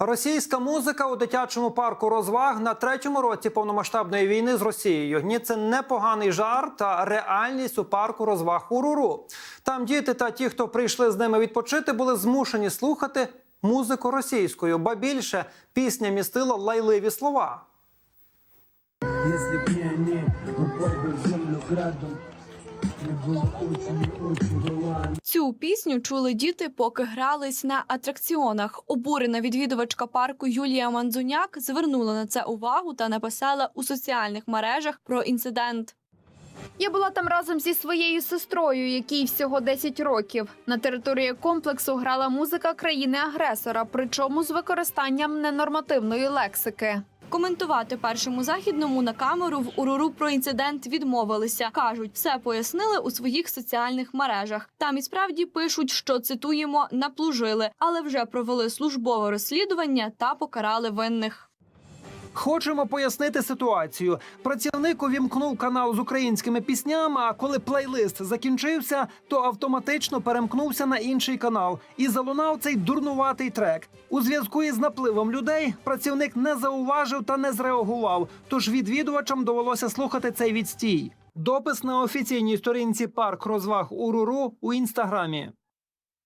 Російська музика у дитячому парку розваг на третьому році повномасштабної війни з Росією. Ні, це не поганий жарт, а реальність у парку розваг Уруру. Там діти та ті, хто прийшли з ними відпочити, були змушені слухати музику російською, ба більше пісня містила лайливі слова. Если б не бы в землю градом Цю пісню чули діти, поки грались на атракціонах. Обурена відвідувачка парку Юлія Манзуняк звернула на це увагу та написала у соціальних мережах про інцидент. Я була там разом зі своєю сестрою, якій всього 10 років. На території комплексу грала музика країни-агресора, причому з використанням ненормативної лексики. Коментувати першому західному на камеру в Уруру про інцидент відмовилися. кажуть, все пояснили у своїх соціальних мережах. Там і справді пишуть, що цитуємо наплужили, але вже провели службове розслідування та покарали винних. Хочемо пояснити ситуацію. Працівник увімкнув канал з українськими піснями. А коли плейлист закінчився, то автоматично перемкнувся на інший канал і залунав цей дурнуватий трек. У зв'язку із напливом людей працівник не зауважив та не зреагував. Тож відвідувачам довелося слухати цей відстій. Допис на офіційній сторінці парк розваг Уруру у інстаграмі.